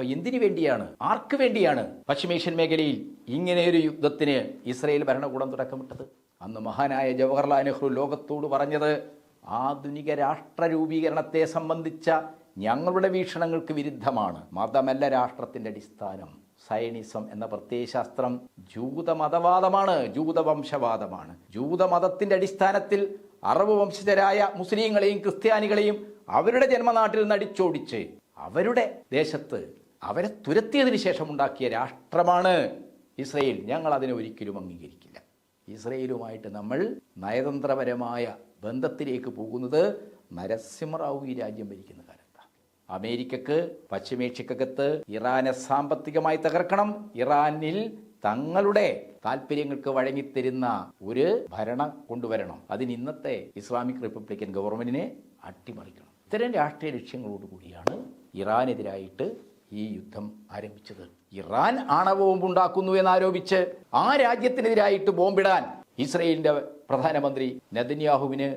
അപ്പൊ എന്തിനു വേണ്ടിയാണ്? ആർക്ക് വേണ്ടിയാണ് പശ്ചിമേഷ്യൻ മേഖലയിൽ ഇങ്ങനെയൊരു യുദ്ധത്തിന് ഇസ്രയേൽ ഭരണകൂടം തുടക്കമിട്ടത്? അന്ന് മഹാനായ ജവഹർലാൽ നെഹ്റു ലോകത്തോട് പറഞ്ഞത് ആധുനിക രാഷ്ട്ര രൂപീകരണത്തെ സംബന്ധിച്ച ഞങ്ങളുടെ വീക്ഷണങ്ങൾക്ക് വിരുദ്ധമാണ്. മതമല്ല രാഷ്ട്രത്തിന്റെ അടിസ്ഥാനം. സൈനിസം എന്ന പ്രത്യയശാസ്ത്രം ജൂതമതവാദമാണ് ജൂതവംശവാദമാണ്. ജൂതമതത്തിന്റെ അടിസ്ഥാനത്തിൽ അറബ് വംശജരായ മുസ്ലിങ്ങളെയും ക്രിസ്ത്യാനികളെയും അവരുടെ ജന്മനാട്ടിൽ നിന്ന് അടിച്ചോടിച്ച് അവരുടെ ദേശത്ത് അവരെ തുരത്തിയതിന് ശേഷം ഉണ്ടാക്കിയ രാഷ്ട്രമാണ് ഇസ്രയേൽ. ഞങ്ങൾ അതിനെ ഒരിക്കലും അംഗീകരിക്കില്ല. ഇസ്രയേലുമായിട്ട് നമ്മൾ നയതന്ത്രപരമായ ബന്ധത്തിലേക്ക് പോകുന്നത് നരസിംഹറാവു ഈ രാജ്യം ഭരിക്കുന്ന കാലത്താണ് അമേരിക്കക്ക് പശ്ചിമേഷ്യക്കകത്ത് ഇറാനെ സാമ്പത്തികമായി തകർക്കണം. ഇറാനിൽ തങ്ങളുടെ താല്പര്യങ്ങൾക്ക് വഴങ്ങിത്തരുന്ന ഒരു ഭരണം കൊണ്ടുവരണം. അതിന് ഇന്നത്തെ ഇസ്ലാമിക് റിപ്പബ്ലിക്കൻ ഗവൺമെന്റിനെ അട്ടിമറിക്കണം. ഇത്തരം രാഷ്ട്രീയ ലക്ഷ്യങ്ങളോടുകൂടിയാണ് ഇറാനെതിരായിട്ട് ഈ യുദ്ധം ആരംഭിച്ചത്. ഇറാൻ ആണവബോംബ് ഉണ്ടാക്കുന്നു എന്നാരോപിച്ച് ആ രാജ്യത്തിനെതിരായിട്ട് ബോംബിടാൻ ഇസ്രയേലിന്റെ പ്രധാനമന്ത്രി നെതന്യാഹുവിന്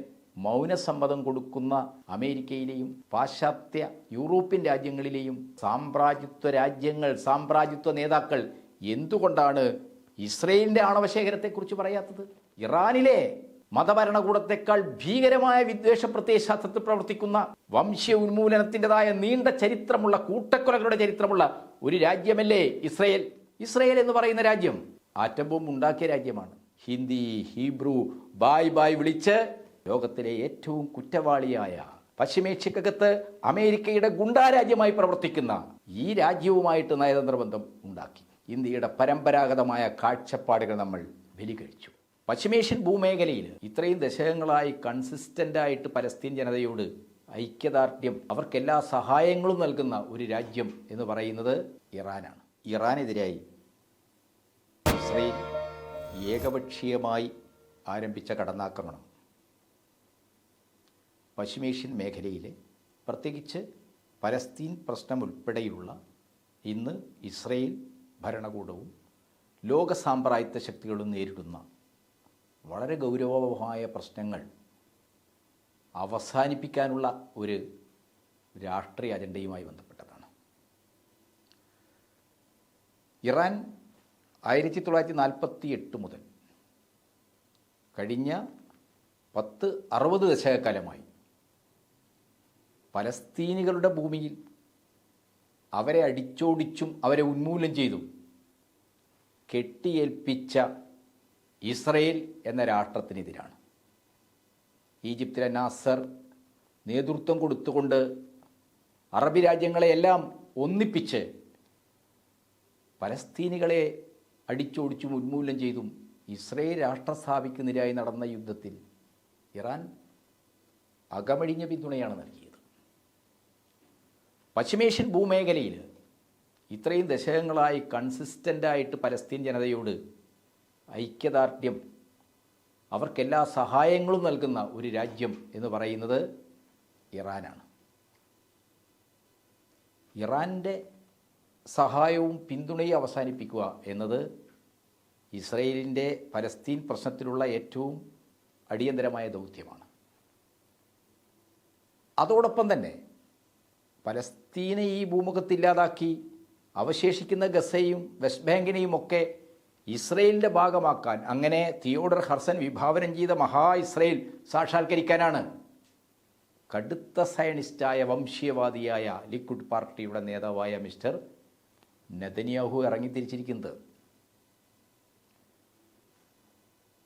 മൗനസമ്മതം കൊടുക്കുന്ന അമേരിക്കയിലെയും പാശ്ചാത്യ യൂറോപ്യൻ രാജ്യങ്ങളിലെയും സാമ്രാജ്യത്വ രാജ്യങ്ങൾ സാമ്രാജ്യത്വ നേതാക്കൾ എന്തുകൊണ്ടാണ് ഇസ്രയേലിന്റെ ആണവശേഖരത്തെക്കുറിച്ച് പറയാത്തത്? ഇറാനിലെ മതഭരണകൂടത്തെക്കാൾ ഭീകരമായ വിദ്വേഷ പ്രത്യയശാസ്ത്രത്തിൽ പ്രവർത്തിക്കുന്ന വംശീയ ഉന്മൂലനത്തിന്റെതായ നീണ്ട ചരിത്രമുള്ള കൂട്ടക്കൊലകളുടെ ചരിത്രമുള്ള ഒരു രാജ്യമല്ലേ ഇസ്രയേൽ? ഇസ്രയേൽ എന്ന് പറയുന്ന രാജ്യം ആറ്റം ബോംബ് ഉണ്ടാക്കിയ രാജ്യമാണ്. ഹിന്ദി ഹീബ്രു ബായ് ബായ് വിളിച്ച് ലോകത്തിലെ ഏറ്റവും കുറ്റവാളിയായ പശ്ചിമേഷ്യക്കകത്ത് അമേരിക്കയുടെ ഗുണ്ടാരാജ്യമായി പ്രവർത്തിക്കുന്ന ഈ രാജ്യവുമായിട്ട് നയതന്ത്ര ബന്ധം ഉണ്ടാക്കി. ഇന്ത്യയുടെ പരമ്പരാഗതമായ കാഴ്ചപ്പാടുകൾ നമ്മൾ ബലികഴിച്ചു. പശ്ചിമേഷ്യൻ ഭൂമേഖലയിൽ ഇത്രയും ദശകങ്ങളായി കൺസിസ്റ്റന്റ് ആയിട്ട് പലസ്തീൻ ജനതയോട് ഐക്യദാർഢ്യം അവർക്ക് എല്ലാ സഹായങ്ങളും നൽകുന്ന ഒരു രാജ്യം എന്ന് പറയുന്നത് ഇറാനാണ്. ഇറാനെതിരായി ഇസ്രയേൽ ഏകപക്ഷീയമായി ആരംഭിച്ച കടന്നാക്രമണം. പശ്ചിമേഷ്യൻ മേഖലയിലെ പ്രത്യേകിച്ച് പലസ്തീൻ പ്രശ്നം ഉൾപ്പെടെയുള്ള ഇന്ന് ഇസ്രയേൽ ഭരണകൂടവും ലോക സാമ്പ്രായത്വ ശക്തികളും നേരിടുന്ന വളരെ ഗൗരവമായ പ്രശ്നങ്ങൾ അവസാനിപ്പിക്കാനുള്ള ഒരു രാഷ്ട്രീയ അജണ്ടയുമായി ബന്ധപ്പെട്ടതാണ്. ഇറാൻ ആയിരത്തി തൊള്ളായിരത്തി നാൽപ്പത്തി എട്ട് മുതൽ കഴിഞ്ഞ പത്ത് അറുപത് ദശകക്കാലമായി പലസ്തീനികളുടെ ഭൂമിയിൽ അവരെ അടിച്ചോടിച്ചും അവരെ ഉന്മൂലനം ചെയ്തും കെട്ടിയേൽപ്പിച്ച ഇസ്രയേൽ എന്ന രാഷ്ട്രത്തിനെതിരാണ്. ഈജിപ്തിലെ നാസർ നേതൃത്വം കൊടുത്തുകൊണ്ട് അറബി രാജ്യങ്ങളെയെല്ലാം ഒന്നിപ്പിച്ച് പലസ്തീനികളെ അടിച്ചോടിച്ചും ഉന്മൂലനം ചെയ്തും ഇസ്രയേൽ രാഷ്ട്രം സ്ഥാപിക്കുന്നതിനായി നടന്ന യുദ്ധത്തിൽ ഇറാൻ അകമഴിഞ്ഞ പിന്തുണയാണ് നൽകിയത്. പശ്ചിമേഷ്യൻ ഭൂമേഖലയിൽ ഇത്രയും ദശകങ്ങളായി കൺസിസ്റ്റന്റായിട്ട് പലസ്തീൻ ജനതയോട് ഐക്യദാർഢ്യം. അവർക്കെല്ലാ സഹായങ്ങളും നൽകുന്ന ഒരു രാജ്യം എന്ന് പറയുന്നത് ഇറാനാണ്. ഇറാന്റെ സഹായവും പിന്തുണയും അവസാനിപ്പിക്കുക എന്നത് ഇസ്രയേലിന്റെ പലസ്തീൻ പ്രശ്നത്തിലുള്ള ഏറ്റവും അടിയന്തരമായ ദൗത്യമാണ്. അതോടൊപ്പം തന്നെ പലസ്തീനെ ഈ ഭൂമുഖത്തില്ലാതാക്കി അവശേഷിക്കുന്ന ഗസയും വെസ്റ്റ് ബാങ്കിനെയും ഒക്കെ ഇസ്രയേലിന്റെ ഭാഗമാക്കാൻ അങ്ങനെ തിയോഡർ ഹർസൻ വിഭാവനം ചെയ്ത മഹാ ഇസ്രയേൽ സാക്ഷാത്കരിക്കാനാണ്. കടുത്ത സയനിസ്റ്റായ വംശീയവാദിയായ ലിക്വിഡ് പാർട്ടിയുടെ നേതാവായ മിസ്റ്റർ നെതന്യാഹു ഇറങ്ങിത്തിരിച്ചിരിക്കുന്നത്.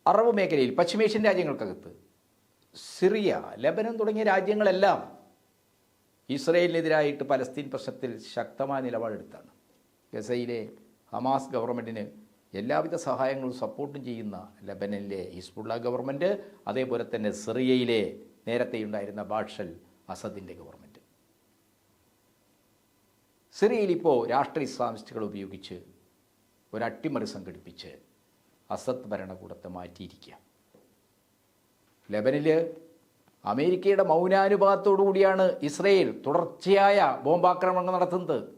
അറബ് മേഖലയിൽ പശ്ചിമേഷ്യൻ രാജ്യങ്ങൾക്കകത്ത് സിറിയ ലെബനൻ തുടങ്ങിയ രാജ്യങ്ങളെല്ലാം ഇസ്രയേലിനെതിരായിട്ട് പലസ്തീൻ പ്രശ്നത്തിൽ ശക്തമായ നിലപാടെടുത്താണ്. ഗസയിലെ ഹമാസ് ഗവൺമെന്റിന് എല്ലാവിധ സഹായങ്ങളും സപ്പോർട്ടും ചെയ്യുന്ന ലബനനിലെ ഹിസ്ബുള്ള ഗവൺമെന്റ് അതേപോലെ തന്നെ സിറിയയിലെ നേരത്തെ ഉണ്ടായിരുന്ന ബാഷൽ അസദിന്റെ ഗവൺമെന്റ് സിറിയയിൽ ഇപ്പോൾ രാഷ്ട്രീയ ഇസ്ലാമിസ്റ്റുകൾ ഉപയോഗിച്ച് ഒരു അട്ടിമറി സംഘടിപ്പിച്ച് അസദ് ഭരണകൂടത്തെ മാറ്റിയിരിക്കുക. ലബനിൽ അമേരിക്കയുടെ മൗനാനുപാതത്തോടു കൂടിയാണ് ഇസ്രയേൽ തുടർച്ചയായ ബോംബാക്രമണങ്ങൾ നടത്തുന്നത്.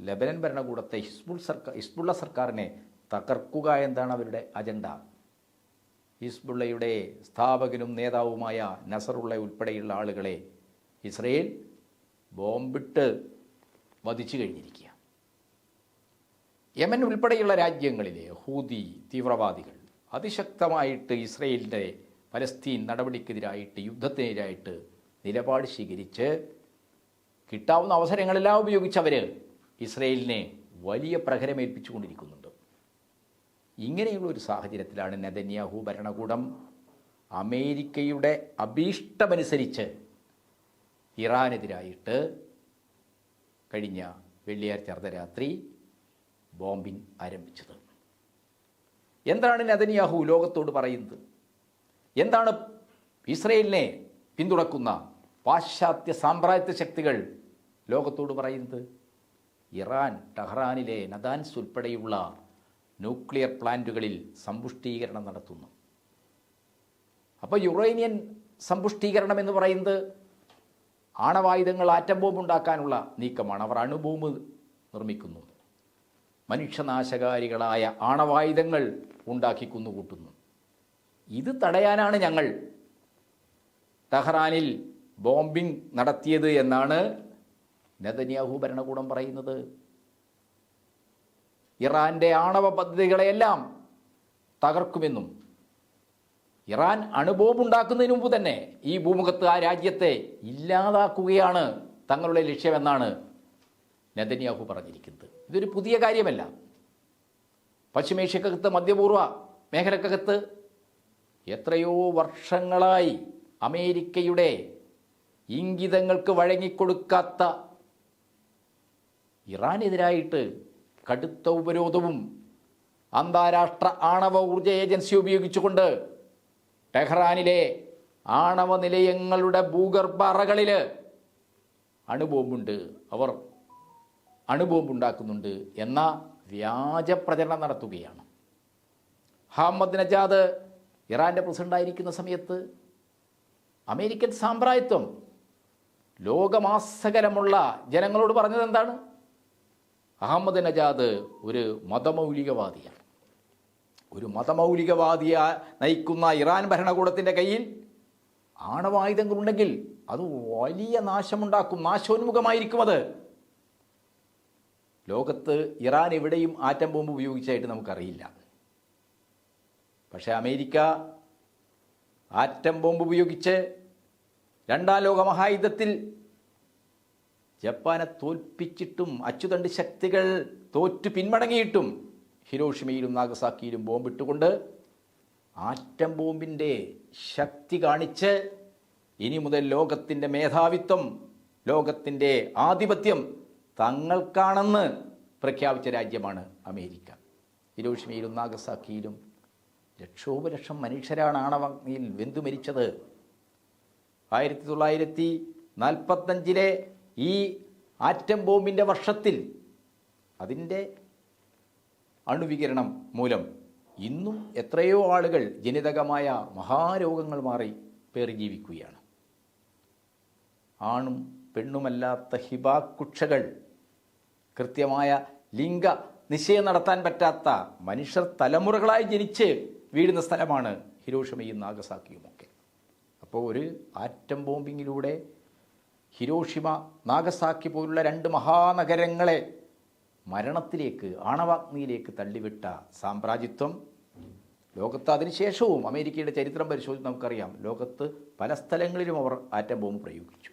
ലബനൻ ഭരണകൂടത്തെ ഹിസ്ബുൾ സർക്കാർ ഹിസ്ബുള്ള സർക്കാരിനെ തകർക്കുക എന്താണ് അവരുടെ അജണ്ട? ഹിസ്ബുള്ളയുടെ സ്ഥാപകനും നേതാവുമായ നസറുള്ള ഉൾപ്പെടെയുള്ള ആളുകളെ ഇസ്രയേൽ ബോംബിട്ട് വധിച്ചു കഴിഞ്ഞിരിക്കുക. യമൻ ഉൾപ്പെടെയുള്ള രാജ്യങ്ങളിലെ ഹൂതി തീവ്രവാദികൾ അതിശക്തമായിട്ട് ഇസ്രയേലിന്റെ പലസ്തീൻ നടപടിക്കെതിരായിട്ട് യുദ്ധത്തിനെതിരായിട്ട് നിലപാട് സ്വീകരിച്ച് കിട്ടാവുന്ന അവസരങ്ങളെല്ലാം ഉപയോഗിച്ച് അവർ ഇസ്രയേലിനെ വലിയ പ്രഹരമേൽപ്പിച്ചുകൊണ്ടിരിക്കുന്നുണ്ട് ഇങ്ങനെയുള്ള ഒരു സാഹചര്യത്തിലാണ് നെതന്യാഹു ഭരണകൂടം അമേരിക്കയുടെ അഭീഷ്ടമനുസരിച്ച് ഇറാനെതിരായിട്ട് കഴിഞ്ഞ വെള്ളിയാഴ്ച അർദ്ധരാത്രി ബോംബിംഗ് ആരംഭിച്ചത്. എന്താണ് നെതന്യാഹു ലോകത്തോട് പറയുന്നത്? എന്താണ് ഇസ്രയേലിനെ പിന്തുണക്കുന്ന പാശ്ചാത്യ സാമ്രാജ്യത്വ ശക്തികൾ ലോകത്തോട് പറയുന്നത്? ഇറാൻ ടെഹ്റാനിലെ നദാൻസ് ഉൾപ്പെടെയുള്ള ന്യൂക്ലിയർ പ്ലാന്റുകളിൽ സമ്പുഷ്ടീകരണം നടത്തുന്നു. അപ്പോൾ യുറേനിയൻ സമ്പുഷ്ടീകരണം എന്ന് പറയുന്നത് ആണവായുധങ്ങൾ ആറ്റം ബോംബ് ഉണ്ടാക്കാനുള്ള നീക്കമാണ്. അവർ അണുബോംബ് നിർമ്മിക്കുന്നു. മനുഷ്യനാശകാരികളായ ആണവായുധങ്ങൾ ഉണ്ടാക്കി കുന്നുകൂട്ടുന്നു ഇത് തടയാനാണ് ഞങ്ങൾ ടെഹ്റാനിൽ ബോംബിംഗ് നടത്തിയത് എന്നാണ് നെതന്യാഹു ഭരണകൂടം പറയുന്നത്? ഇറാന്റെ ആണവ പദ്ധതികളെയെല്ലാം തകർക്കുമെന്നും ഇറാൻ അണുബോംബ് ഉണ്ടാക്കുന്നതിന് മുമ്പ് തന്നെ ഈ ഭൂമുഖത്ത് ആ രാജ്യത്തെ ഇല്ലാതാക്കുകയാണ് തങ്ങളുടെ ലക്ഷ്യമെന്നാണ് നെതന്യാഹു പറഞ്ഞിരിക്കുന്നത്. ഇതൊരു പുതിയ കാര്യമല്ല. പശ്ചിമേഷ്യക്കകത്ത് മധ്യപൂർവ മേഖലക്കകത്ത് എത്രയോ വർഷങ്ങളായി അമേരിക്കയുടെ ഇംഗിതങ്ങൾക്ക് വഴങ്ങിക്കൊടുക്കാത്ത ഇറാനെതിരായിട്ട് കടുത്ത ഉപരോധവും അന്താരാഷ്ട്ര ആണവ ഊർജ ഏജൻസി ഉപയോഗിച്ചുകൊണ്ട് ടെഹ്റാനിലെ ആണവ നിലയങ്ങളുടെ ഭൂഗർഭ അറകളിൽ അണുബോംബുണ്ട്. അവർ അണുബോംബുണ്ടാക്കുന്നുണ്ട് എന്ന വ്യാജ പ്രചരണം നടത്തുകയാണ്. അഹമ്മദ് നജാദ് ഇറാന്റെ പ്രസിഡന്റായിരിക്കുന്ന സമയത്ത് അമേരിക്കൻ സാമ്പ്രായത്വം ലോകമാസകരമുള്ള ജനങ്ങളോട് പറഞ്ഞത് എന്താണ് അഹമ്മദ് നജാദ് ഒരു മതമൗലികവാദിയാണ്. ഒരു മതമൗലികവാദിയ നയിക്കുന്ന ഇറാൻ ഭരണകൂടത്തിന്റെ കയ്യിൽ ആണവായുധങ്ങളുണ്ടെങ്കിൽ അത് വലിയ നാശമുണ്ടാക്കും നാശോന്മുഖമായിരിക്കും അത്. ലോകത്ത് ഇറാൻ എവിടെയും ആറ്റം ബോംബ് ഉപയോഗിച്ചായിട്ട് നമുക്കറിയില്ല. പക്ഷേ അമേരിക്ക ആറ്റം ബോംബ് ഉപയോഗിച്ച് രണ്ടാം ലോക മഹായുദ്ധത്തിൽ ജപ്പാനെ തോൽപ്പിച്ചിട്ടും അച്ചുതണ്ട് ശക്തികൾ തോറ്റു പിന്മടങ്ങിയിട്ടും ഹിരോഷിമയിലും നാഗസാക്കിയിലും ബോംബിട്ടുകൊണ്ട് ആറ്റം ബോംബിന്റെ ശക്തി കാണിച്ച് ഇനി മുതൽ ലോകത്തിന്റെ മേധാവിത്വം ലോകത്തിന്റെ ആധിപത്യം തങ്ങൾക്കാണെന്ന് പ്രഖ്യാപിച്ച രാജ്യമാണ് അമേരിക്ക. ഹിരോഷിമയിലും നാഗസാക്കിയിലും ലക്ഷോപലക്ഷം മനുഷ്യരാണ് ആണവഗ്നിയിൽ വെന്തു മരിച്ചത്. ആയിരത്തി തൊള്ളായിരത്തി നാൽപ്പത്തഞ്ചിലെ ഈ ആറ്റം ബോംബിന്റെ വർഷത്തിൽ അതിന്റെ അണുവികിരണം മൂലം ഇന്നും എത്രയോ ആളുകൾ ജനിതകമായ മഹാരോഗങ്ങൾ മാറി പേറി ജീവിക്കുകയാണ്. ആണും പെണ്ണുമല്ലാത്ത ഹിബാക്കുക്ഷകൾ കൃത്യമായ ലിംഗ നിശ്ചയം നടത്താൻ പറ്റാത്ത മനുഷ്യർ തലമുറകളായി ജനിച്ച് വീഴുന്ന സ്ഥലമാണ് ഹിരോഷമയും നാഗസാക്കിയുമൊക്കെ. അപ്പോൾ ഒരു ആറ്റം ബോംബിങ്ങിലൂടെ ഹിരോഷിമ നാഗസാക്കി പോലുള്ള രണ്ട് മഹാനഗരങ്ങളെ മരണത്തിലേക്ക് ആണവാഗ്നിയിലേക്ക് തള്ളിവിട്ട സാമ്രാജ്യത്വം. ലോകത്ത് അതിനുശേഷവും അമേരിക്കയുടെ ചരിത്രം പരിശോധിച്ച് നമുക്കറിയാം. ലോകത്ത് പല സ്ഥലങ്ങളിലും അവർ ആറ്റം ബോംബ് പ്രയോഗിച്ചു.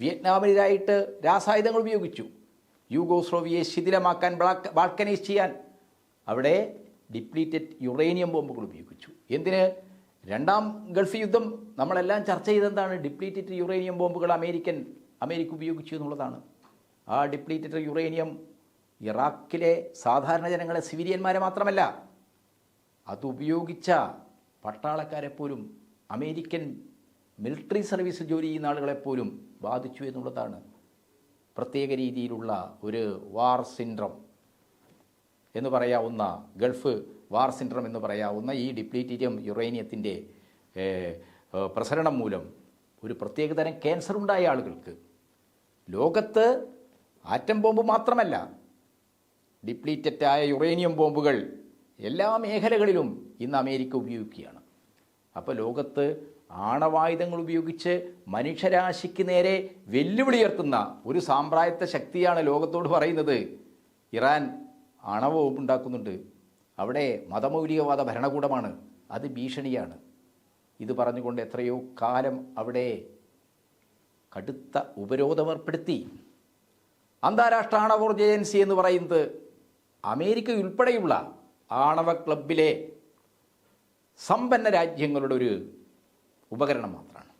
വിയറ്റ്നാമിലായിട്ട് രാസായുധങ്ങൾ ഉപയോഗിച്ചു. യൂഗോസ്ലോവിയെ ശിഥിലമാക്കാൻ ബാൾക്കനൈസ് ചെയ്യാൻ അവിടെ ഡിപ്ലീറ്റഡ് യുറേനിയം ബോംബുകൾ ഉപയോഗിച്ചു. എന്തിന്? രണ്ടാം ഗൾഫ് യുദ്ധം നമ്മളെല്ലാം ചർച്ച ചെയ്തെന്താണ്? ഡിപ്ലീറ്റഡ് യുറേനിയം ബോംബുകൾ അമേരിക്കൻ അമേരിക്ക ഉപയോഗിച്ചു എന്നുള്ളതാണ്. ആ ഡിപ്ലീറ്റഡ് യുറേനിയം ഇറാഖിലെ സാധാരണ ജനങ്ങളെ സിവിലിയന്മാരെ മാത്രമല്ല അതുപയോഗിച്ച പട്ടാളക്കാരെ പോലും അമേരിക്കൻ മിലിറ്ററി സർവീസിൽ ജോലി ചെയ്യുന്ന ആളുകളെപ്പോലും ബാധിച്ചു എന്നുള്ളതാണ് പ്രത്യേക രീതിയിലുള്ള ഒരു വാർ സിൻഡ്രം എന്ന് പറയാവുന്ന ഗൾഫ് വാർ സിൻഡ്രം എന്ന് പറയാവുന്ന ഈ ഡിപ്ലീറ്റീരിയം യുറേനിയത്തിന്റെ പ്രസരണം മൂലം ഒരു പ്രത്യേകതരം ക്യാൻസർ ഉണ്ടായ ആളുകൾക്ക് ലോകത്ത് ആറ്റം ബോംബ് മാത്രമല്ല ഡിപ്ലീറ്റഡായ യുറേനിയം ബോംബുകൾ എല്ലാ മേഖലകളിലും ഇന്ന് അമേരിക്ക ഉപയോഗിക്കുകയാണ്. അപ്പോൾ ലോകത്ത് ആണവായുധങ്ങൾ ഉപയോഗിച്ച് മനുഷ്യരാശിക്ക് നേരെ വെല്ലുവിളി ഉയർത്തുന്ന ഒരു സാമ്പ്രായത്വ ശക്തിയാണ് ലോകത്തോട് പറയുന്നത്. ഇറാൻ ആണവ ഉണ്ടാക്കുന്നുണ്ട്. അവിടെ മതമൗലികവാദ ഭരണകൂടമാണ്. അത് ഭീഷണിയാണ്. ഇത് പറഞ്ഞുകൊണ്ട് എത്രയോ കാലം അവിടെ കടുത്ത ഉപരോധം ഏർപ്പെടുത്തി. അന്താരാഷ്ട്ര ആണവോർജ ഏജൻസി എന്ന് പറയുന്നത് അമേരിക്ക ഉൾപ്പെടെയുള്ള ആണവ ക്ലബിലെ സമ്പന്ന രാജ്യങ്ങളുടെ ഒരു ഉപകരണം മാത്രമാണ്.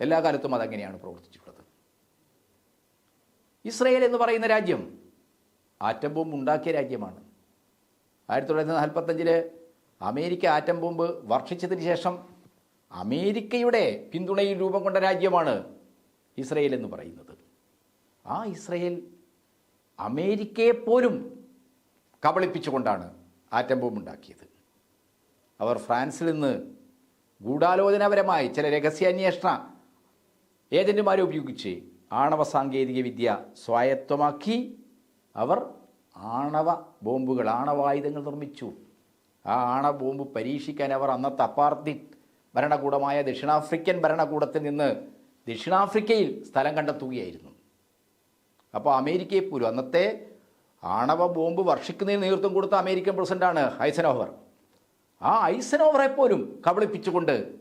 എല്ലാ കാലത്തും അതങ്ങനെയാണ് പ്രവർത്തിച്ചിട്ടുള്ളത്. ഇസ്രയേൽ എന്ന് പറയുന്ന രാജ്യം ആറ്റം ബോംബ് ഉണ്ടാക്കിയ രാജ്യമാണ്. ആയിരത്തി തൊള്ളായിരത്തി നാൽപ്പത്തഞ്ചിൽ അമേരിക്ക ആറ്റം ബോംബ് വർഷിച്ചതിന് ശേഷം അമേരിക്കയുടെ പിന്തുണയിൽ രൂപം കൊണ്ട രാജ്യമാണ് ഇസ്രയേൽ എന്ന് പറയുന്നത്. ആ ഇസ്രയേൽ അമേരിക്കയെ പോലും കബളിപ്പിച്ചുകൊണ്ടാണ് ആറ്റം ബോംബ് ഉണ്ടാക്കിയത്. അവർ ഫ്രാൻസിൽ നിന്ന് ഗൂഢാലോചനാപരമായി ചില രഹസ്യാന്വേഷണ ഏജന്റുമാരെ ഉപയോഗിച്ച് ആണവ സാങ്കേതിക വിദ്യ സ്വായത്തമാക്കി അവർ ആണവ ബോംബുകൾ ആണവായുധങ്ങൾ നിർമ്മിച്ചു. ആ ആണവ ബോംബ് പരീക്ഷിക്കാൻ അവർ അന്നത്തെ അപ്പാർത്തി ഭരണകൂടമായ ദക്ഷിണാഫ്രിക്കൻ ഭരണകൂടത്തിൽ നിന്ന് ദക്ഷിണാഫ്രിക്കയിൽ സ്ഥലം കണ്ടെത്തുകയായിരുന്നു. അപ്പോൾ അമേരിക്കയെ പോലും അന്നത്തെ ആണവ ബോംബ് വർഷിക്കുന്നതിന് നേതൃത്വം കൊടുത്ത അമേരിക്കൻ പ്രസിഡന്റാണ് ഐസനോവർ ആ ഐസനോവറെ പോലും കബളിപ്പിച്ചുകൊണ്ട്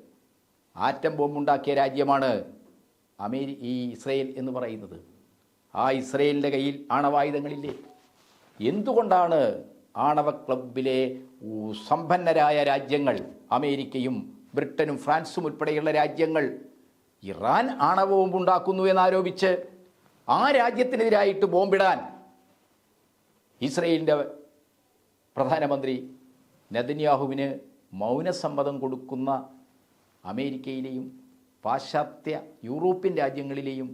ആറ്റം ബോംബുണ്ടാക്കിയ രാജ്യമാണ് അമേരി ഈ ഇസ്രയേൽ എന്ന് പറയുന്നത്. ആ ഇസ്രയേലിന്റെ കയ്യിൽ ആണവായുധങ്ങളില്ലേ എന്തുകൊണ്ടാണ് ആണവ ക്ലബിലെ സമ്പന്നരായ രാജ്യങ്ങൾ അമേരിക്കയും ബ്രിട്ടനും ഫ്രാൻസും ഉൾപ്പെടെയുള്ള രാജ്യങ്ങൾ ഇറാൻ ആണവ ബോംബ് ഉണ്ടാക്കുന്നു എന്നാരോപിച്ച് ആ രാജ്യത്തിനെതിരായിട്ട് ബോംബിടാൻ ഇസ്രയേലിന്റെ പ്രധാനമന്ത്രി നെതന്യാഹുവിന് മൗനസമ്മതം കൊടുക്കുന്ന അമേരിക്കയിലെയും പാശ്ചാത്യ യൂറോപ്യൻ രാജ്യങ്ങളിലെയും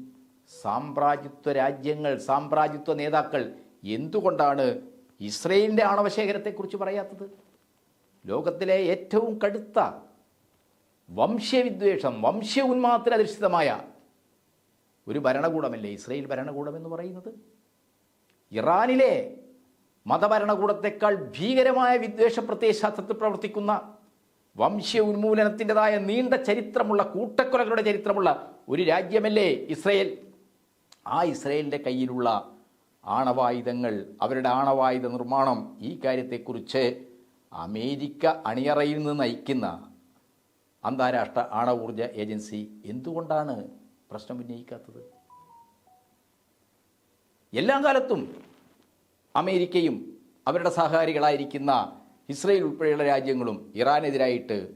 സാമ്രാജ്യത്വ രാജ്യങ്ങൾ സാമ്രാജ്യത്വ നേതാക്കൾ എന്തുകൊണ്ടാണ് ഇസ്രയേലിന്റെ ആണവശേഖരത്തെക്കുറിച്ച് പറയാത്തത്? ലോകത്തിലെ ഏറ്റവും കടുത്ത വംശവിദ്വേഷം വംശ ഉന്മാദത്തിൽ അധിഷ്ഠിതമായ ഒരു ഭരണകൂടമല്ലേ ഇസ്രയേൽ ഭരണകൂടം എന്ന് പറയുന്നത്? ഇറാനിലെ മതഭരണകൂടത്തെക്കാൾ ഭീകരമായ വിദ്വേഷ പ്രത്യയശാസ്ത്രത്തിൽ പ്രവർത്തിക്കുന്ന വംശീയ ഉന്മൂലനത്തിന്റെതായ നീണ്ട ചരിത്രമുള്ള കൂട്ടക്കൊലകളുടെ ചരിത്രമുള്ള ഒരു രാജ്യമല്ലേ ഇസ്രയേൽ? ആ ഇസ്രയേലിന്റെ കയ്യിലുള്ള ആണവായുധങ്ങൾ അവരുടെ ആണവായുധ നിർമ്മാണം ഈ കാര്യത്തെക്കുറിച്ച് അമേരിക്ക അണിയറയിൽ നിന്ന് നയിക്കുന്ന അന്താരാഷ്ട്ര ആണവോർജ ഏജൻസി എന്തുകൊണ്ടാണ് പ്രശ്നം ഉന്നയിക്കാത്തത്? എല്ലാ കാലത്തും അമേരിക്കയും അവരുടെ സഹകാരികളായിരിക്കുന്ന ഇസ്രയേൽ ഉൾപ്പെടെയുള്ള രാജ്യങ്ങളും ഇറാനെതിരായിട്ട്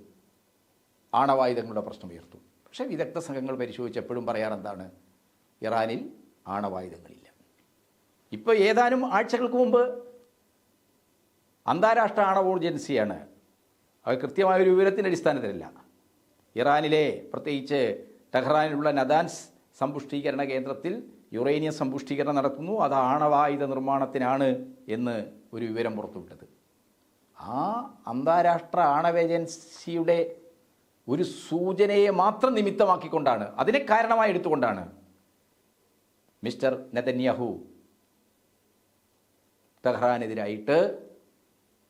ആണവായുധങ്ങളുടെ പ്രശ്നം ഉയർത്തും. പക്ഷേ വിദഗ്ധ സംഘങ്ങൾ പരിശോധിച്ചപ്പോഴും പറയാറെന്താണ് ഇറാനിൽ ആണവായുധങ്ങളില്ല. ഇപ്പോൾ ഏതാനും ആഴ്ചകൾക്ക് മുമ്പ് അന്താരാഷ്ട്ര ആണവ ഏജൻസിയാണ്. അത് കൃത്യമായ ഒരു വിവരത്തിന്റെ അടിസ്ഥാനത്തിലല്ല. ഇറാനിലെ പ്രത്യേകിച്ച് ടെഹ്റാനിലുള്ള നദാൻസ് സമ്പുഷ്ടീകരണ കേന്ദ്രത്തിൽ യുറേനിയം സമ്പുഷ്ടീകരണം നടക്കുന്നു അത് ആണവായുധ നിർമ്മാണത്തിനാണ് എന്ന് ഒരു വിവരം പുറത്തുവിട്ടത്. ആ അന്താരാഷ്ട്ര ആണവ ഏജൻസിയുടെ ഒരു സൂചനയെ മാത്രം നിമിത്തമാക്കിക്കൊണ്ടാണ്. അതിനെ കാരണമായി എടുത്തുകൊണ്ടാണ് മിസ്റ്റർ നെതന്യാഹു ടെഹ്റാനെതിരായിട്ട്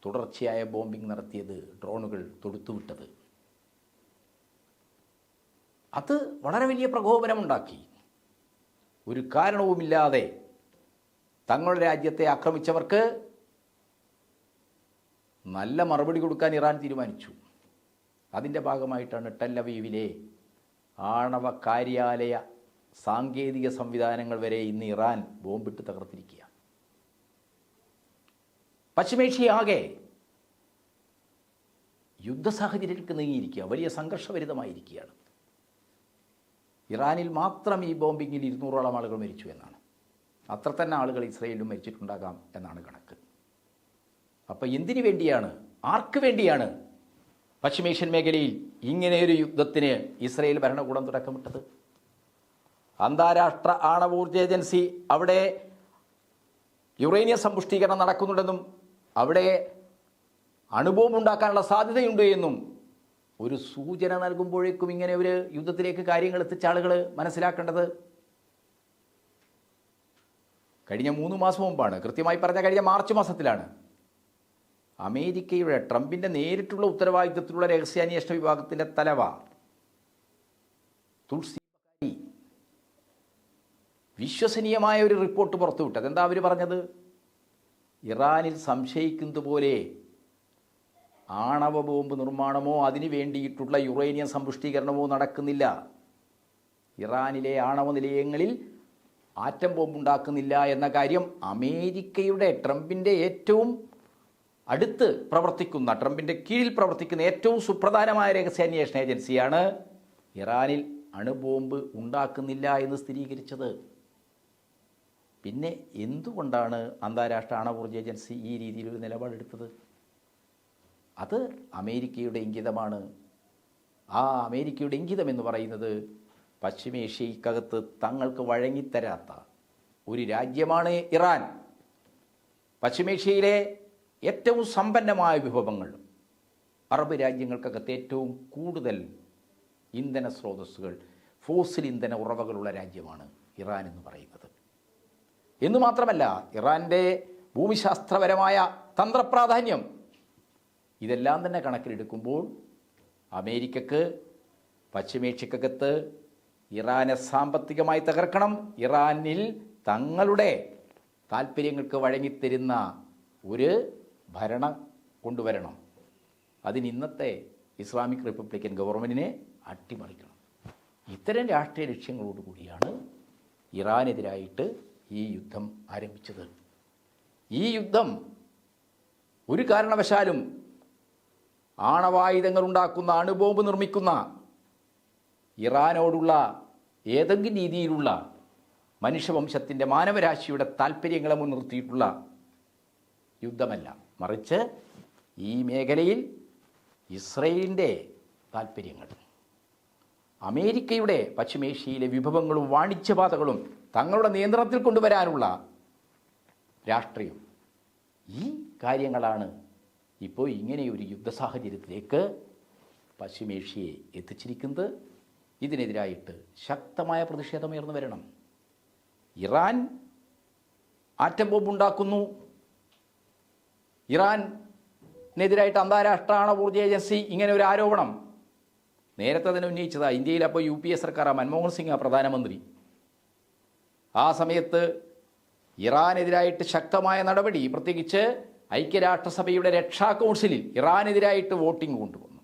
തുടർച്ചയായ ബോംബിംഗ് നടത്തിയത് ഡ്രോണുകൾ തൊടുത്തുവിട്ടത്. അത് വളരെ വലിയ പ്രകോപനമുണ്ടാക്കി. ഒരു കാരണവുമില്ലാതെ തങ്ങളുടെ രാജ്യത്തെ ആക്രമിച്ചവർക്ക് നല്ല മറുപടി കൊടുക്കാൻ ഇറാൻ തീരുമാനിച്ചു. അതിന്റെ ഭാഗമായിട്ടാണ് ടെല്ലവീവിലെ ആണവ കാര്യാലയ സാങ്കേതിക സംവിധാനങ്ങൾ വരെ ഇന്ന് ഇറാൻ ബോംബിട്ട് തകർത്തിരിക്കുക. പശ്ചിമേഷ്യയാകെ യുദ്ധ സാഹചര്യത്തിലേക്ക് നീങ്ങിയിരിക്കുക വലിയ സംഘർഷഭരിതമായിരിക്കുകയാണ്. ഇറാനിൽ മാത്രം ഈ ബോംബിങ്ങിൽ ഇരുന്നൂറോളം ആളുകൾ മരിച്ചു എന്നാണ്. അത്ര തന്നെ ആളുകൾ ഇസ്രയേലിലും മരിച്ചിട്ടുണ്ടാകാം എന്നാണ് കണക്ക്. അപ്പോൾ എന്തിനു വേണ്ടിയാണ് ആർക്ക് വേണ്ടിയാണ് പശ്ചിമേഷ്യൻ മേഖലയിൽ ഇങ്ങനെയൊരു യുദ്ധത്തിന് ഇസ്രയേൽ ഭരണകൂടം തുടക്കമിട്ടത്? അന്താരാഷ്ട്ര ആണവ ആണവോർജ ഏജൻസി അവിടെ യുറേനിയം സമ്പുഷ്ടീകരണം നടക്കുന്നുണ്ടെന്നും അവിടെ അണുബോംബ് ഉണ്ടാക്കാനുള്ള സാധ്യതയുണ്ട് എന്നും ഒരു സൂചന നൽകുമ്പോഴേക്കും ഇങ്ങനെ ഒരു യുദ്ധത്തിലേക്ക് കാര്യങ്ങൾ എത്തിച്ച ആളുകൾ മനസ്സിലാക്കേണ്ടത് കഴിഞ്ഞ മൂന്ന് മാസം മുമ്പാണ്. കൃത്യമായി പറഞ്ഞ കഴിഞ്ഞ മാർച്ച് മാസത്തിലാണ്. അമേരിക്കയുടെ ട്രംപിന്റെ നേരിട്ടുള്ള ഉത്തരവാദിത്തത്തിലുള്ള രഹസ്യാന്വേഷണ വിഭാഗത്തിന്റെ തലവ തുൾസി വിശ്വസനീയമായ ഒരു റിപ്പോർട്ട് പുറത്തുവിട്ടത്. എന്താ അവർ പറഞ്ഞത്? ഇറാനിൽ സംശയിക്കുന്നത് പോലെ ആണവ ബോംബ് നിർമ്മാണമോ അതിനു വേണ്ടിയിട്ടുള്ള യുറേനിയം സമ്പുഷ്ടീകരണമോ നടക്കുന്നില്ല. ഇറാനിലെ ആണവ നിലയങ്ങളിൽ ആറ്റം ബോംബുണ്ടാക്കുന്നില്ല എന്ന കാര്യം അമേരിക്കയുടെ ട്രംപിന്റെ ഏറ്റവും അടുത്ത് പ്രവർത്തിക്കുന്ന ട്രംപിന്റെ കീഴിൽ പ്രവർത്തിക്കുന്ന ഏറ്റവും സുപ്രധാനമായ രഹസ്യാന്വേഷണ ഏജൻസിയാണ് ഇറാനിൽ അണുബോംബ് ഉണ്ടാക്കുന്നില്ല എന്ന് സ്ഥിരീകരിച്ചത്. പിന്നെ എന്തുകൊണ്ടാണ് അന്താരാഷ്ട്ര ആണവോർജ ഏജൻസി ഈ രീതിയിലൊരു നിലപാടെടുത്തത്? അത് അമേരിക്കയുടെ ഇംഗിതമാണ്. ആ അമേരിക്കയുടെ ഇംഗിതം എന്ന് പറയുന്നത് പശ്ചിമേഷ്യക്കകത്ത് തങ്ങൾക്ക് വഴങ്ങിത്തരാത്ത ഒരു രാജ്യമാണ് ഇറാൻ. പശ്ചിമേഷ്യയിലെ ഏറ്റവും സമ്പന്നമായ വിഭവങ്ങൾ അറബ് രാജ്യങ്ങൾക്കകത്ത് ഏറ്റവും കൂടുതൽ ഇന്ധന സ്രോതസ്സുകൾ ഫോസിൽ ഇന്ധന ഉറവകളുള്ള രാജ്യമാണ് ഇറാൻ എന്ന് പറയുന്നത്. എന്ന് മാത്രമല്ല ഇറാന്റെ ഭൂമിശാസ്ത്രപരമായ തന്ത്രപ്രാധാന്യം. ഇതെല്ലാം തന്നെ കണക്കിലെടുക്കുമ്പോൾ അമേരിക്കക്ക് പശ്ചിമേഷ്യക്കകത്ത് ഇറാനെ സാമ്പത്തികമായി തകർക്കണം. ഇറാനിൽ തങ്ങളുടെ താല്പര്യങ്ങൾക്ക് വഴങ്ങിത്തരുന്ന ഒരു ഭരണം കൊണ്ടുവരണം. അതിന് ഇന്നത്തെ ഇസ്ലാമിക് റിപ്പബ്ലിക്കൻ ഗവൺമെന്റിനെ അട്ടിമറിക്കണം. ഇത്തരം രാഷ്ട്രീയ ലക്ഷ്യങ്ങളോടുകൂടിയാണ് ഇറാനെതിരായിട്ട് ഈ യുദ്ധം ആരംഭിച്ചത്. ഈ യുദ്ധം ഒരു കാരണവശാലും ആണവായുധങ്ങൾ ഉണ്ടാക്കുന്ന അണുബോംബ് നിർമ്മിക്കുന്ന ഇറാനോടുള്ള ഏതെങ്കിലും രീതിയിലുള്ള മനുഷ്യവംശത്തിന്റെ മാനവരാശിയുടെ താല്പര്യങ്ങളെ മുൻനിർത്തിയിട്ടുള്ള യുദ്ധമല്ല. മറിച്ച് ഈ മേഖലയിൽ ഇസ്രയേലിന്റെ താല്പര്യങ്ങൾ. അമേരിക്കയുടെ പശ്ചിമേഷ്യയിലെ വിഭവങ്ങളും വാണിജ്യപാതകളും തങ്ങളുടെ നിയന്ത്രണത്തിൽ കൊണ്ടുവരാനുള്ള രാഷ്ട്രീയം. ഈ കാര്യങ്ങളാണ് ഇപ്പോൾ ഇങ്ങനെയൊരു യുദ്ധ സാഹചര്യത്തിലേക്ക് പശ്ചിമേഷ്യയെ എത്തിച്ചിരിക്കുന്നത്. ഇതിനെതിരായിട്ട് ശക്തമായ പ്രതിഷേധം ഉയർന്നു വരണം. ഇറാൻ ആറ്റം ബോംബ് ഉണ്ടാക്കുന്നു ഇറാനെതിരായിട്ട് അന്താരാഷ്ട്ര ആണവോർജ ഏജൻസി ഇങ്ങനെ ഒരു ആരോപണം നേരത്തെ തന്നെ ഉന്നയിച്ചതാ ഇന്ത്യയിൽ അപ്പോൾ യു പി എ സർക്കാർ മൻമോഹൻ സിംഗ് പ്രധാനമന്ത്രി. ആ സമയത്ത് ഇറാനെതിരായിട്ട് ശക്തമായ നടപടി പ്രത്യേകിച്ച് ഐക്യരാഷ്ട്രസഭയുടെ രക്ഷാ കൗൺസിലിൽ ഇറാനെതിരായിട്ട് വോട്ടിംഗ് കൊണ്ടുവന്നു.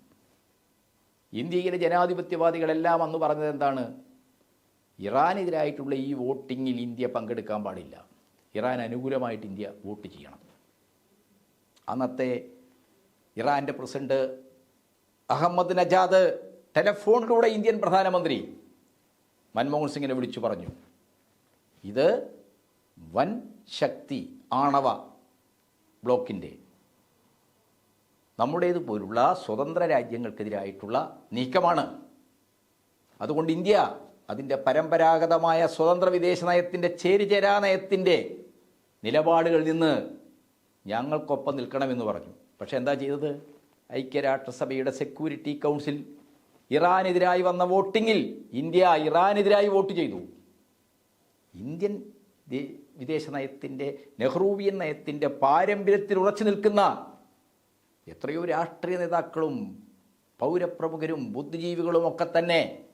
ഇന്ത്യയിലെ ജനാധിപത്യവാദികളെല്ലാം അന്ന് പറഞ്ഞത് എന്താണ്? ഇറാനെതിരായിട്ടുള്ള ഈ വോട്ടിങ്ങിൽ ഇന്ത്യ പങ്കെടുക്കാൻ പാടില്ല. ഇറാൻ അനുകൂലമായിട്ട് ഇന്ത്യ വോട്ട് ചെയ്യണം. അന്നത്തെ ഇറാന്റെ പ്രസിഡന്റ് അഹമ്മദ് നജാദ് ടെലഫോണിലൂടെ ഇന്ത്യൻ പ്രധാനമന്ത്രി മൻമോഹൻ സിംഗിനെ വിളിച്ചു പറഞ്ഞു. ഇത് വൻ ശക്തി ആണവ ബ്ലോക്കിന്റെ നമ്മുടേതുപോലുള്ള സ്വതന്ത്ര രാജ്യങ്ങൾക്കെതിരായിട്ടുള്ള നീക്കമാണ്. അതുകൊണ്ട് ഇന്ത്യ അതിന്റെ പരമ്പരാഗതമായ സ്വതന്ത്ര വിദേശ നയത്തിന്റെ ചേരിചേരാ നയത്തിന്റെ നിലപാടുകളിൽ നിന്ന് ഞങ്ങൾക്കൊപ്പം നിൽക്കണമെന്ന് പറഞ്ഞു. പക്ഷേ എന്താ ചെയ്തത്? ഐക്യരാഷ്ട്രസഭയുടെ സെക്യൂരിറ്റി കൗൺസിൽ ഇറാനെതിരായി വന്ന വോട്ടിങ്ങിൽ ഇന്ത്യ ഇറാനെതിരായി വോട്ട് ചെയ്തു. ഇന്ത്യൻ വിദേശ നയത്തിന്റെ നെഹ്റൂവിയൻ നയത്തിന്റെ പാരമ്പര്യത്തിൽ ഉറച്ചു നിൽക്കുന്ന എത്രയോ രാഷ്ട്രീയ നേതാക്കളും പൗരപ്രമുഖരും ബുദ്ധിജീവികളും ഒക്കെ തന്നെ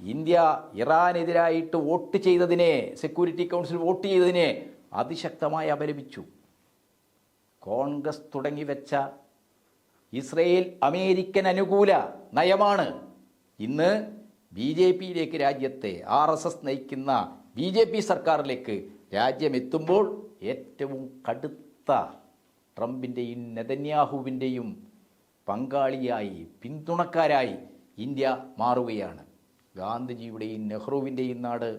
ഇന്ത്യ ഇറാനെതിരായിട്ട് വോട്ട് ചെയ്തതിനെ സെക്യൂരിറ്റി കൗൺസിൽ വോട്ട് ചെയ്തതിനെ അതിശക്തമായി അപലപിച്ചു. കോൺഗ്രസ് തുടങ്ങി വെച്ച ഇസ്രയേൽ അമേരിക്കൻ അനുകൂല നയമാണ് ഇന്ന് ബി ജെ പിയിലേക്ക് രാജ്യത്തെ ആർ എസ് എസ് നയിക്കുന്ന ബി ജെ പി സർക്കാരിലേക്ക് രാജ്യം എത്തുമ്പോൾ ഏറ്റവും കടുത്ത ട്രംപിന്റെയും നെതന്യാഹുവിന്റെയും പങ്കാളിയായി പിന്തുണക്കാരായി ഇന്ത്യ മാറുകയാണ്. ഗാന്ധിജിയുടെയും നെഹ്റുവിന്റെയും നാട്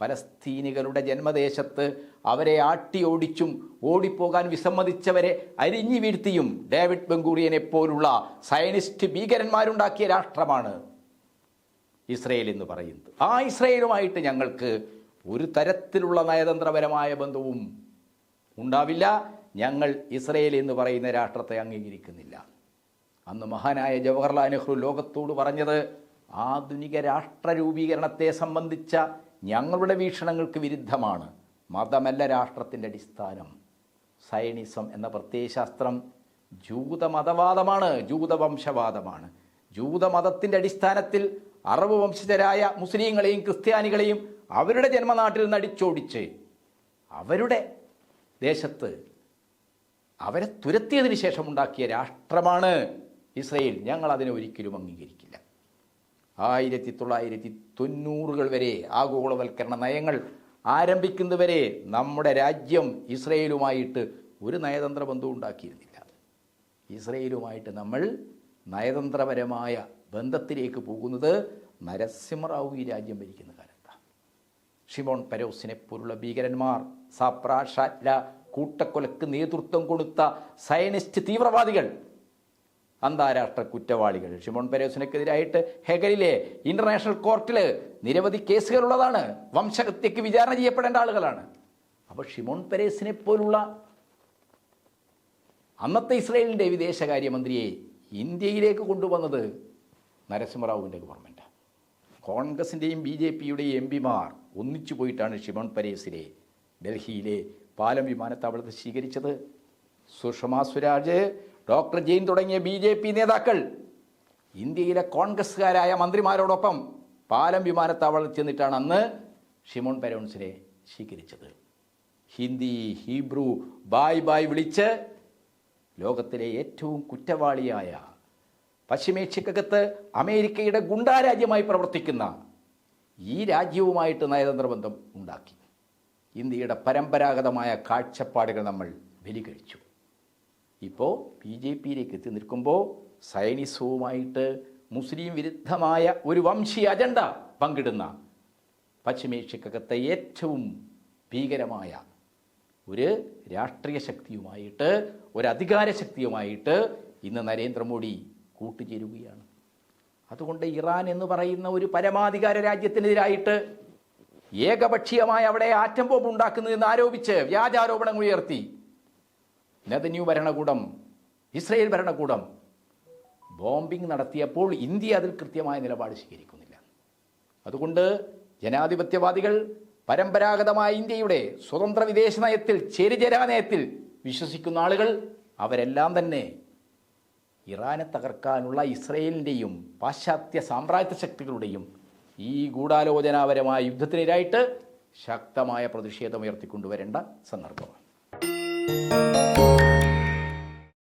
പലസ്തീനികളുടെ ജന്മദേശത്ത് അവരെ ആട്ടി ഓടിച്ചും ഓടിപ്പോകാൻ വിസമ്മതിച്ചവരെ അരിഞ്ഞു വീഴ്ത്തിയും ഡേവിഡ് ബംഗൂറിയനെ പോലുള്ള സയനിസ്റ്റ് ഭീകരന്മാരുണ്ടാക്കിയ രാഷ്ട്രമാണ് ഇസ്രയേൽ എന്ന് പറയുന്നത്. ആ ഇസ്രയേലുമായിട്ട് ഞങ്ങൾക്ക് ഒരു തരത്തിലുള്ള നയതന്ത്രപരമായ ബന്ധവും ഉണ്ടാവില്ല. ഞങ്ങൾ ഇസ്രയേൽ എന്ന് പറയുന്ന രാഷ്ട്രത്തെ അംഗീകരിക്കുന്നില്ല. അന്ന് മഹാനായ ജവഹർലാൽ നെഹ്റു ലോകത്തോട് പറഞ്ഞത് ആധുനിക രാഷ്ട്ര രൂപീകരണത്തെ സംബന്ധിച്ച ഞങ്ങളുടെ വീക്ഷണങ്ങൾക്ക് വിരുദ്ധമാണ്. മതമല്ല രാഷ്ട്രത്തിന്റെ അടിസ്ഥാനം. സയനിസം എന്ന പ്രത്യയശാസ്ത്രം ജൂതമതവാദമാണ് ജൂതവംശവാദമാണ്. ജൂതമതത്തിന്റെ അടിസ്ഥാനത്തിൽ അറബ് വംശജരായ മുസ്ലിങ്ങളെയും ക്രിസ്ത്യാനികളെയും അവരുടെ ജന്മനാട്ടിൽ നിന്ന് അടിച്ചോടിച്ച് അവരുടെ ദേശത്ത് അവരെ തുരത്തിയതിന് ശേഷം ഉണ്ടാക്കിയ രാഷ്ട്രമാണ് ഇസ്രയേൽ. ഞങ്ങൾ അതിനെ ഒരിക്കലും അംഗീകരിക്കില്ല. ആയിരത്തി തൊള്ളായിരത്തി തൊണ്ണൂറുകൾ വരെ ആഗോളവൽക്കരണ നയങ്ങൾ ആരംഭിക്കുന്നതുവരെ നമ്മുടെ രാജ്യം ഇസ്രയേലുമായിട്ട് ഒരു നയതന്ത്ര ബന്ധവും ഉണ്ടാക്കിയിരുന്നില്ല. ഇസ്രയേലുമായിട്ട് നമ്മൾ നയതന്ത്രപരമായ ബന്ധത്തിലേക്ക് പോകുന്നത് നരസിംഹറാവു ഈ രാജ്യം ഭരിക്കുന്ന കാലത്താണ് ഷിമോൺ പെരോസിനെ പോലുള്ള ഭീകരന്മാർ സാപ്ര കൂട്ടക്കൊലക്ക് നേതൃത്വം കൊടുത്ത സയനിസ്റ്റ് തീവ്രവാദികൾ അന്താരാഷ്ട്ര കുറ്റവാളികൾ. ഷിമോൺ പെരോസിനെതിരായിട്ട് ഹെഗലിലെ ഇന്റർനാഷണൽ കോർട്ടിൽ നിരവധി കേസുകളുള്ളതാണ്. വംശഹത്യക്ക് വിചാരണ ചെയ്യപ്പെടേണ്ട ആളുകളാണ്. അപ്പോൾ ഷിമോൺ പെരേസിനെ പോലുള്ള അന്നത്തെ ഇസ്രയേലിന്റെ വിദേശകാര്യമന്ത്രിയെ ഇന്ത്യയിലേക്ക് കൊണ്ടുവന്നത് നരസിംഹറാവുവിന്റെ ഗവൺമെന്റ് കോൺഗ്രസിന്റെയും ബി ജെ പിയുടെയും എം പിമാർ ഒന്നിച്ചു പോയിട്ടാണ് ഷിമോൺ പരേസിനെ ഡൽഹിയിലെ പാലം വിമാനത്താവളത്തിൽ സ്വീകരിച്ചത്. സുഷമ സ്വരാജ് ഡോക്ടർ ജെയിൻ തുടങ്ങിയ ബി ജെ പി നേതാക്കൾ ഇന്ത്യയിലെ കോൺഗ്രസ്സുകാരായ മന്ത്രിമാരോടൊപ്പം പാലം വിമാനത്താവളത്തിൽ ചെന്നിട്ടാണ് അന്ന് ഷിമോൺ പരോൺസിനെ സ്വീകരിച്ചത്. ഹിന്ദി ഹീബ്രു ബായ് ബായ് വിളിച്ച് ലോകത്തിലെ ഏറ്റവും കുറ്റവാളിയായ പശ്ചിമേഷ്യക്കകത്ത് അമേരിക്കയുടെ ഗുണ്ടാരാജ്യമായി പ്രവർത്തിക്കുന്ന ഈ രാജ്യവുമായിട്ട് നയതന്ത്ര ബന്ധം ഉണ്ടാക്കി. ഇന്ത്യയുടെ പരമ്പരാഗതമായ കാഴ്ചപ്പാടുകൾ നമ്മൾ ബലികഴിച്ചു ഇപ്പോൾ ബി ജെ പിയിലേക്ക് എത്തി നിൽക്കുമ്പോൾ സൈനിസവുമായിട്ട് മുസ്ലിം വിരുദ്ധമായ ഒരു വംശീയ അജണ്ട പങ്കിടുന്ന പശ്ചിമേഷ്യക്കകത്തെ ഏറ്റവും ഭീകരമായ ഒരു രാഷ്ട്രീയ ശക്തിയുമായിട്ട് ഒരു അധികാര ശക്തിയുമായിട്ട് ഇന്ന് നരേന്ദ്രമോദി കൂട്ടുചേരുകയാണ്. അതുകൊണ്ട് ഇറാൻ എന്ന് പറയുന്ന ഒരു പരമാധികാര രാജ്യത്തിനെതിരായിട്ട് ഏകപക്ഷീയമായ അവിടെ ആറ്റം ബോംബ് ഉണ്ടാക്കുന്നതെന്ന് ആരോപിച്ച് വ്യാജാരോപണങ്ങൾ ഉയർത്തി. നെതന്യു ഭരണകൂടം ഇസ്രയേൽ ഭരണകൂടം ബോംബിംഗ് നടത്തിയപ്പോൾ ഇന്ത്യ അതിൽ കൃത്യമായ നിലപാട് സ്വീകരിക്കുന്നില്ല. അതുകൊണ്ട് ജനാധിപത്യവാദികൾ പരമ്പരാഗതമായ ഇന്ത്യയുടെ സ്വതന്ത്ര വിദേശ നയത്തിൽ ചെരുചരാ നയത്തിൽ വിശ്വസിക്കുന്ന ആളുകൾ അവരെല്ലാം തന്നെ ഇറാനെ തകർക്കാനുള്ള ഇസ്രയേലിന്റെയും പാശ്ചാത്യ സാമ്രാജ്യ ശക്തികളുടെയും ഈ ഗൂഢാലോചനാപരമായ യുദ്ധത്തിനെതിരായിട്ട് ശക്തമായ പ്രതിഷേധം ഉയർത്തിക്കൊണ്ടുവരേണ്ട സന്ദർഭമാണ്.